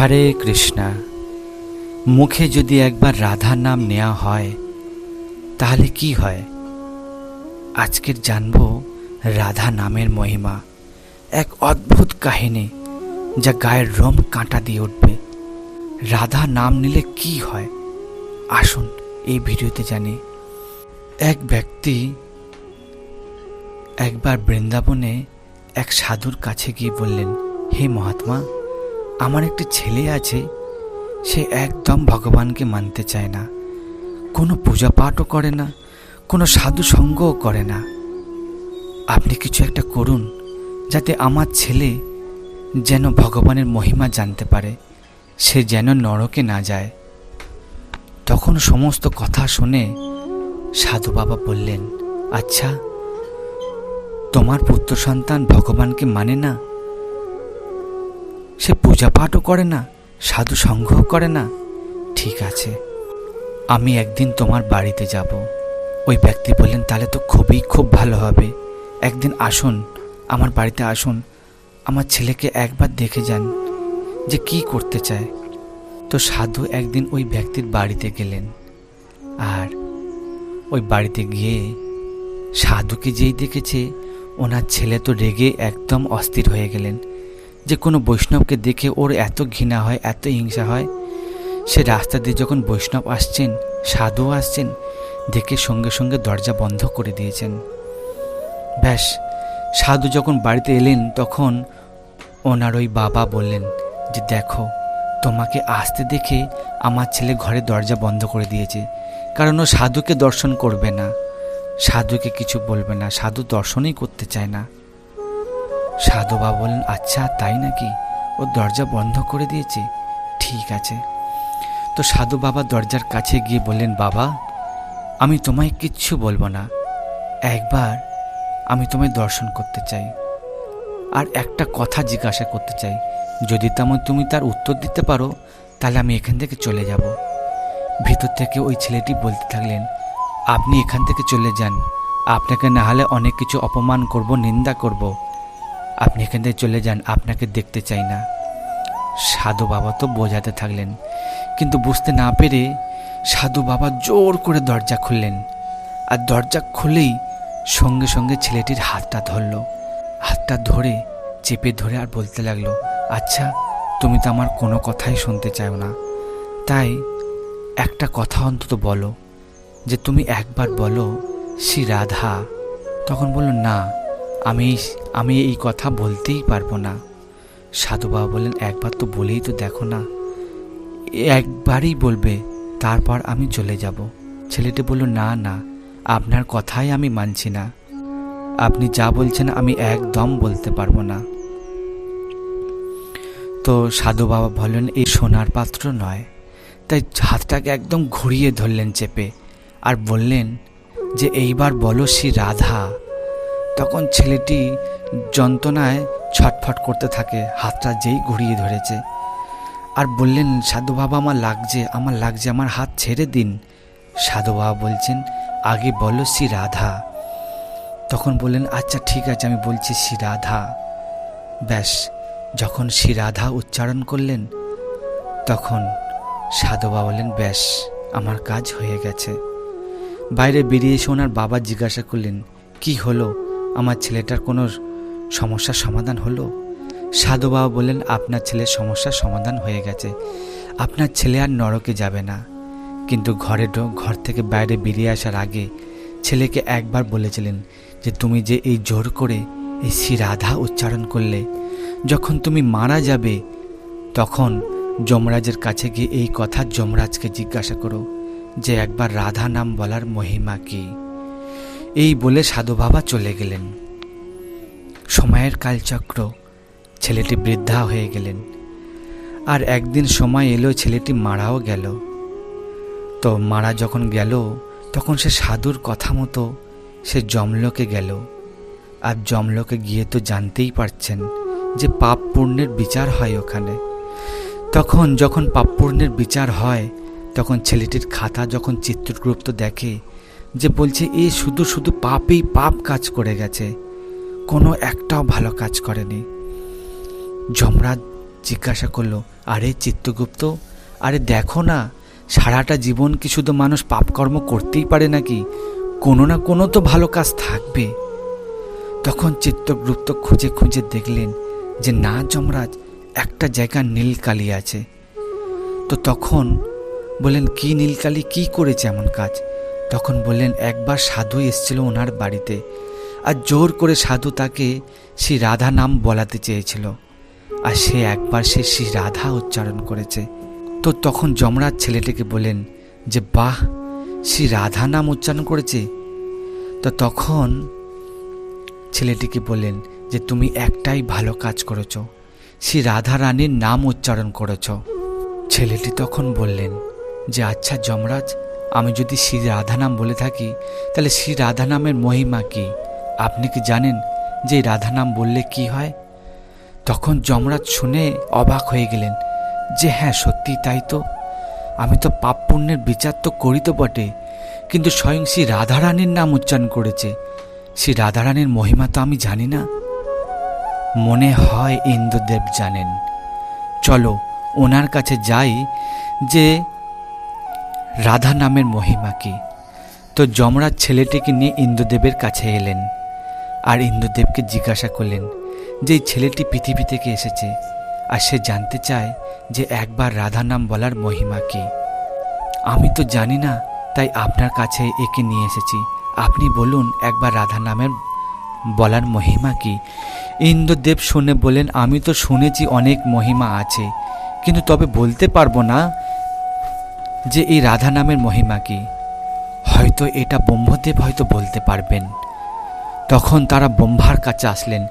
হরে কৃষ্ণা, মুখে যদি একবার রাধা নাম নেওয়া হয়, তাহলে কি হয়? আজকের জানব রাধা নামের মহিমা, এক অদ্ভুত কাহিনী যা গায়ের রোম কাঁটা দিয়ে উঠবে। রাধা নাম নিলে কি হয়? আসুন এই ভিডিওতে জানি। এক ব্যক্তি একবার বৃন্দাবনে এক সাধুর কাছে গিয়ে বললেন, হে মহাত্মা আমার একটি ছেলে আছে, সে একদম ভগবানকে মানতে চায় না। কোনো পূজা পাঠও করে না, কোনো সাধু সঙ্গও করে না। আপনি কিছু একটা করুন, যাতে আমার ছেলে যেন ভগবানের মহিমা জানতে পারে, সে যেন নরকে না যায়। তখন সমস্ত কথা শুনে সাধু বাবা বললেন আচ্ছা তোমার পুত্র সন্তান ভগবানকে মানে না? সে পূজা পাঠও করে না, সাধু সংগ্রহ করে না। ঠিক আছে, আমি একদিন তোমার বাড়িতে যাব। ওই ব্যক্তি বললেন, তাহলে তো খুবই খুব ভালো হবে। একদিন আসুন, আমার বাড়িতে আসুন। আমার ছেলেকে একবার দেখে যান যে কি করতে চায়। তো সাধু একদিন ওই ব্যক্তির বাড়িতে গেলেন। আর ওই বাড়িতে গিয়ে সাধুকে যেই দেখেছে, ওনার ছেলে তো রেগে একদম অস্থির হয়ে গেলেন। যে কোনো বৈষ্ণবকে দেখে ওর এত ঘৃণা হয়, এত হিংসা হয়, সে রাস্তা দিয়ে যখন বৈষ্ণব আসছেন, সাধু আসছেন, দেখে সঙ্গে সঙ্গে দরজা বন্ধ করে দিয়েছেন। ব্যাস, সাধু যখন বাড়িতে এলেন, তখন ওনার ওই বাবা বললেন যে, দেখো, তোমাকে আসতে দেখে আমার ছেলে ঘরে দরজা বন্ধ করে দিয়েছে, কারণ ও সাধুকে দর্শন করবে না। সাধুকে কিছু বলবে না, সাধু দর্শনই করতে চায় না। সাধু বাবা বললেন আচ্ছা তাই নাকি? ও দরজা বন্ধ করে দিয়েছে। ঠিক আছে। তো সাধু বাবা দরজার কাছে গিয়ে বললেন, বাবা, আমি তোমায় কিচ্ছু বলব না। একবার আমি তোমায় দর্শন করতে চাই। আর একটা কথা জিজ্ঞাসা করতে চাই। যদি তেমন তুমি তার উত্তর দিতে পারো, তাহলে আমি এখান থেকে চলে যাব। ভিতর থেকে ওই ছেলেটি বলতে থাকলেন, আপনি এখান থেকে চলে যান। আপনাকে না হলে অনেক কিছু অপমান করব, নিন্দা করব। আপনি এখান থেকে চলে যান, আপনাকে দেখতে চাই না। সাধু বাবা তো বোঝাতে থাকলেন, কিন্তু বুঝতে না পেরে সাধু বাবা জোর করে দরজা খুললেন আর দরজা খুলেই সঙ্গে সঙ্গে ছেলেটির হাতটা ধরল। হাতটা ধরে, চেপে ধরে আর বলতে লাগল আচ্ছা তুমি তো আমার কোনো কথাই শুনতে চাও না। তাই একটা কথা অন্তত বলো, যে তুমি একবার বলো, শ্রী রাধা? তখন বলল, না। আমি আমি এই কথা বলতেই পারব না। সাধু বাবা বললেন, একবার তো বলেই তো দেখো না। একবারই বলবে, তারপর আমি চলে যাব। ছেলেটি বলল, না না, আপনার কথাই আমি মানছি না। আপনি যা বলছেন আমি একদম বলতে পারব না। তো সাধু বাবা বললেন এই সোনার পাত্র নয়। তাই হাতটাকে একদম ঘুরিয়ে ধরলেন চেপে আর বললেন যে, এইবার বলো শ্রী রাধা। তখন ছেলেটি যন্ত্রণায় ছটফট করতে থাকে, হাতটা যেই ঘুরিয়ে ধরেছে। আর বললেন, সাধু বাবা, আমার লাগছে আমার লাগছে, আমার হাত ছেড়ে দিন। সাধু বাবা বলছেন, আগে বলো শ্রী রাধা। তখন বললেন আচ্ছা ঠিক আছে, আমি বলছি শ্রী রাধা। ব্যাস, যখন শ্রী রাধা উচ্চারণ করলেন, তখন সাধু বাবা বললেন, ব্যাস, আমার কাজ হয়ে গেছে। বাইরে বেরিয়ে এসে ওনার বাবা জিজ্ঞাসা করলেন, কি হলো? আমার ছেলেটার কোনো সমস্যার সমাধান হলো? সাধু বাবা বললেন, আপনার ছেলের সমস্যার সমাধান হয়ে গেছে। আপনার ছেলে আর নরকে যাবে না। কিন্তু ঘরে ঘর থেকে বাইরে বেরিয়ে আসার আগে ছেলেকে একবার বলেছিলেন যে, তুমি যে এই জোর করে এই শ্রী রাধা উচ্চারণ করলে, যখন তুমি মারা যাবে, তখন যমরাজের কাছে গিয়ে এই কথা যমরাজকে জিজ্ঞাসা করো যে, একবার রাধা নাম বলার মহিমা কি? এই বলে সাধু বাবা চলে গেলেন। সময়ের কালচক্র, ছেলেটি বৃদ্ধা হয়ে গেলেন। আর একদিন সময় এলো, ছেলেটি মারাও গেল। তো মারা যখন গেল, তখন সে সাধুর কথা মতো সে জমলোকে গেল। আর জমলোকে গিয়ে তো জানতেই পারছেন যে পাপ পুণ্যের বিচার হয় ওখানে। তখন যখন পাপ পুণ্যের বিচার হয়, তখন ছেলেটির খাতা যখন চিত্রগুপ্ত দেখে যে বলছে, এ শুধু শুধু পাপেই পাপ কাজ করে গেছে। কোনো একটাও ভালো কাজ করেনি। যমরাজ জিজ্ঞাসা করল, আরে চিত্তগুপ্ত, আরে দেখো না, সারাটা জীবন কি শুধু মানুষ পাপকর্ম করতেই পারে নাকি? কোনো না কোনো তো ভালো কাজ থাকবে। তখন চিত্তগুপ্ত খুঁজে খুঁজে দেখলেন যে না, যমরাজ, একটা জায়গা নীলকালি আছে। তো তখন বললেন, কি নীলকালি? কি করেছে এমন কাজ? তখন বললেন, একবার সাধু এসেছিল ওনার বাড়িতে আর জোর করে সাধু তাকে শ্রী রাধা নাম বলাতে চেয়েছিল। আর সে একবার সে শ্রী রাধা উচ্চারণ করেছে। তো তখন যমরাজ ছেলেটিকে বলেন যে, বাহ, শ্রী রাধা নাম উচ্চারণ করেছে? তো তখন ছেলেটিকে বলেন যে, তুমি একটাই ভালো কাজ করেছ। শ্রী রাধা রানীর নাম উচ্চারণ করেছ। ছেলেটি তখন বললেন যে আচ্ছা যমরাজ আমি যদি শ্রী রাধা নাম বলে থাকি, তাহলে শ্রী রাধা নামের মহিমা কি? আপনি কি জানেন যে রাধা নাম বললে কি হয়? তখন যমরাজ শুনে অবাক হয়ে গেলেন যে হ্যাঁ সত্যি তাই তো। আমি তো পাপ পুণ্যের বিচার তো করি তো বটে, কিন্তু স্বয়ং শ্রী রাধারানীর নাম উচ্চারণ করেছে। শ্রী রাধারানীর মহিমা তো আমি জানি না। মনে হয় ইন্দ্রদেব জানেন। চলো ওনার কাছে যাই যে রাধা নামের মহিমা কি? তো যমরাজ ছেলেটিকে নিয়ে ইন্দ্রদেবের কাছে এলেন। আর ইন্দ্রদেবকে জিজ্ঞাসা করলেন যে ছেলেটি পৃথিবী থেকে এসেছে, আর সে জানতে চায় যে একবার রাধা নাম বলার মহিমা কি? আমি তো জানি না, তাই আপনার কাছে একে নিয়ে এসেছি। আপনি বলুন একবার রাধা নামের বলার মহিমা কি? ইন্দ্রদেব শুনে বলেন আমি তো শুনেছি অনেক মহিমা আছে, কিন্তু তবে বলতে পারব না। যে এই রাধা নামের মহিমা কি? হয়তো এটা ব্রহ্মদেব হয়তো বলতে পারবেন। তখন তারা ব্রহ্মার কাছে আসলেন।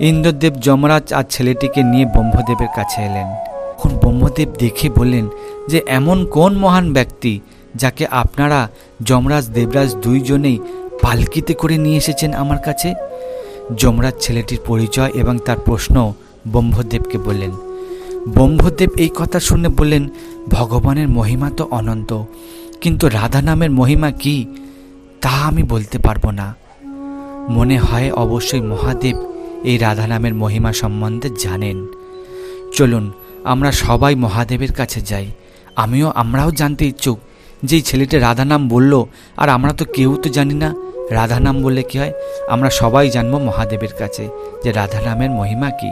ইন্দ্রদেব যমরাজ আর ছেলেটিকে নিয়ে ব্রহ্মদেবের কাছে এলেন। তখন ব্রহ্মদেব দেখে বললেন যে, এমন কোন মহান ব্যক্তি যাকে আপনারা যমরাজ, দেবরাজ দুইজনেই পালকিতে করে নিয়ে এসেছেন আমার কাছে? যমরাজ ছেলেটির পরিচয় এবং তার প্রশ্ন ব্রহ্মদেবকে বললেন ব্রহ্মদেব এই কথা শুনে বললেন, ভগবানের মহিমা তো অনন্ত, কিন্তু রাধা নামের মহিমা কি? তা আমি বলতে পারব না। মনে হয় অবশ্যই মহাদেব এই রাধা নামের মহিমা সম্বন্ধে জানেন। চলুন, আমরা সবাই মহাদেবের কাছে যাই। আমিও আমরাও জানতে ইচ্ছুক যে এই ছেলেটা রাধা নাম বলল, আর আমরা তো কেউ তো জানি না। রাধা নাম বললে কি হয়? আমরা সবাই জানব মহাদেবের কাছে যে রাধা নামের মহিমা কি।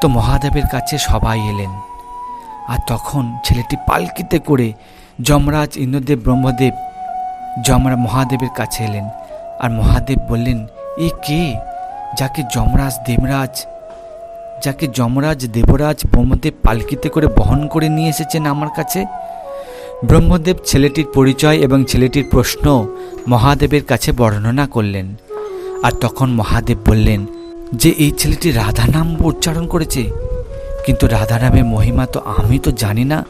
তো মহাদেবের কাছে সবাই এলেন। আর তখন ছেলেটি পালকিতে করে যমরাজ ইন্দ্রদেব ব্রহ্মদেব যমরা মহাদেবের কাছে এলেন। আর মহাদেব বললেন, এ কে? যাকে যমরাজ দেবরাজ, যাকে যমরাজ দেবরাজ ব্রহ্মদেব পালকিতে করে বহন করে নিয়ে এসেছেন আমার কাছে? ব্রহ্মদেব ছেলেটির পরিচয় এবং ছেলেটির প্রশ্ন মহাদেবের কাছে বর্ণনা করলেন। আর তখন মহাদেব বললেন যে এই ছেলেটি রাধা নাম উচ্চারণ করেছে। কিন্তু রাধা নামের মহিমা তো আমি তো জানি না।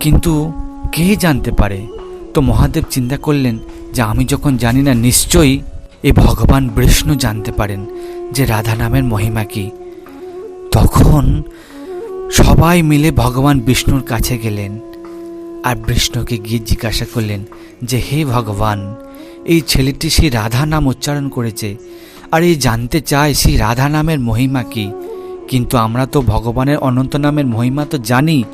কিন্তু কে জানতে পারে? তো মহাদেব চিন্তা করলেন যে আমি যখন জানি না, নিশ্চয়ই এ ভগবান বিষ্ণু জানতে পারেন যে রাধা নামের মহিমা কি। তখন সবাই মিলে ভগবান বিষ্ণুর কাছে গেলেন আর বিষ্ণুকে গিয়ে জিজ্ঞাসা করলেন যে, হে ভগবান, এই ছেলেটি সেই রাধা নাম উচ্চারণ করেছে। আর এই জানতে চায় সেই রাধা নামের মহিমা কি? কিন্তু আমরা তো ভগবানের অনন্ত নামের মহিমা তো জানি,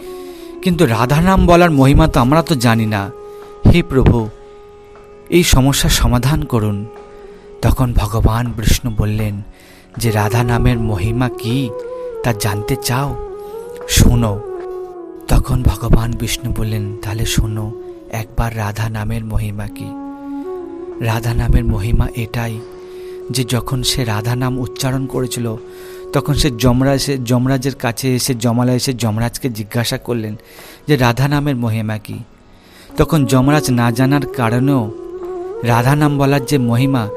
কিন্তু রাধা নাম বলার মহিমা তো আমরা তো জানি না। হে প্রভু, এই সমস্যার সমাধান করুন। তখন ভগবান বিষ্ণু বললেন, যে রাধা নামের মহিমা কি, তা জানতে চাও? শোনো। তখন ভগবান বিষ্ণু বললেন, তাহলে শোনো, একবার রাধা নামের মহিমা কি? রাধা নামের মহিমা এটাই যে যখন সে রাধা নাম উচ্চারণ করেছিল, তখন সে যমরাজে যমরাজের কাছে এসে জমালা এসে যমরাজকে জিজ্ঞাসা করলেন যে, রাধা নামের মহিমা কি? তখন যমরাজ না জানার কারণেও রাধা নাম বলার যে মহিমা,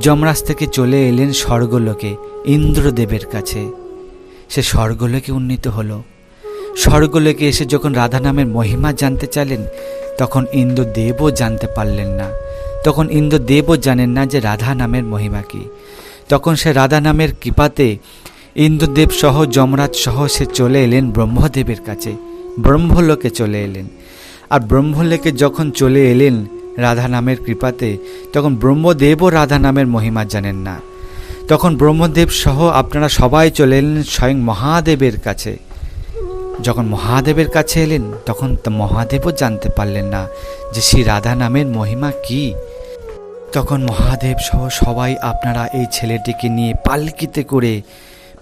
যমরাজ থেকে চলে এলেন স্বর্গলোকে, ইন্দ্রদেবের কাছে। সে স্বর্গলোকে উন্নীত হলো। স্বর্গলোকে এসে যখন রাধা নামের মহিমা জানতে চাইলেন, তখন ইন্দ্রদেবও জানতে পারলেন না। তখন ইন্দ্রদেবও জানেন না যে রাধা নামের মহিমা কি। তখন সে রাধা নামের কৃপাতে ইন্দ্রদেব সহ যমরাজ সহ সে চলে এলেন ব্রহ্মদেবের কাছে, ব্রহ্মলোকে চলে এলেন। আর ব্রহ্মলোকে যখন চলে এলেন রাধা নামের কৃপাতে, তখন ব্রহ্মদেবও রাধা নামের মহিমা জানেন না। তখন ব্রহ্মদেব সহ আপনারা সবাই চলে এলেন স্বয়ং মহাদেবের কাছে। যখন মহাদেবের কাছে এলেন, তখন মহাদেবও জানতে পারলেন না যে শ্রী রাধা নামের মহিমা কি। তখন মহাদেব সহ সবাই আপনারা এই ছেলেটিকে নিয়ে পালকিতে করে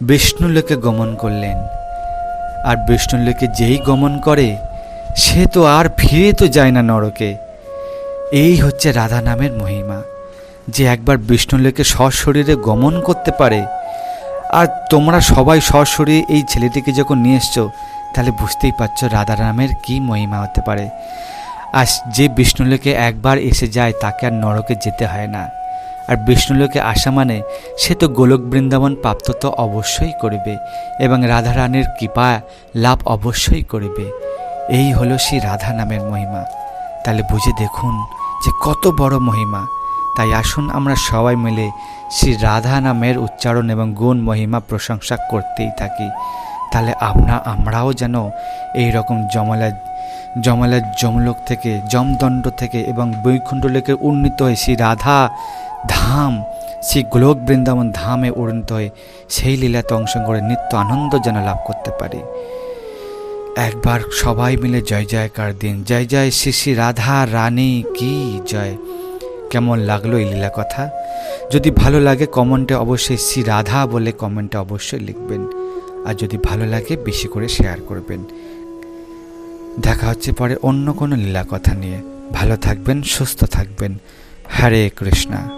বিষ্ণুলোকে গমন করলেন। আর বিষ্ণুলোকে যেই গমন করে, সে তো আর ফিরে তো যায় না নরকে। এই হচ্ছে রাধা নামের মহিমা, যে একবার বিষ্ণুলোকে সশরীরে গমন করতে পারে। আর তোমরা সবাই সশরীরে এই ছেলেটিকে যখন নিয়ে এসছো তাহলে বুঝতেই পারছ রাধা নামের কী মহিমা হতে পারে। আর যে বিষ্ণুলোকে একবার এসে যায়, তাকে আর নরকে যেতে হয় না। আর বিষ্ণুলোকে আসা মানে সে তো গোলক বৃন্দাবন প্রাপ্ত তো অবশ্যই করবে, এবং রাধারানীর কৃপা লাভ অবশ্যই করবে। এই হলো সেই রাধা নামের মহিমা। তাহলে বুঝে দেখুন যে কত বড় মহিমা। তাই আসুন আমরা সবাই মিলে শ্রী রাধা নামের উচ্চারণ এবং গুণ মহিমা প্রশংসা করতেই থাকি। তাহলে আমরা আমরাও যেন এই রকম জমলা জমলার যমলোক থেকে, যমদণ্ড থেকে এবং বৈকুণ্ঠ লোকে উন্নীত হয়ে শ্রী রাধা ধাম, শ্রী গোলক বৃন্দাবন ধামে উন্নীত হয়ে সেই লীলাতে অংশ করে নিত্য আনন্দ যেন লাভ করতে পারি। একবার সবাই মিলে জয় জয়কার দিন। জয় জয় শ্রী শ্রী রাধা রানী, কি জয়। কেমন লাগল এই লীলা কথা? যদি ভালো লাগে কমেন্টে অবশ্যই শ্রী রাধা বলে কমেন্টে অবশ্যই লিখবেন। আর যদি ভালো লাগে, বেশি করে শেয়ার করবেন। দেখা হচ্ছে পরে অন্য কোনো লীলা কথা নিয়ে। ভালো থাকবেন, সুস্থ থাকবেন। হরে কৃষ্ণা।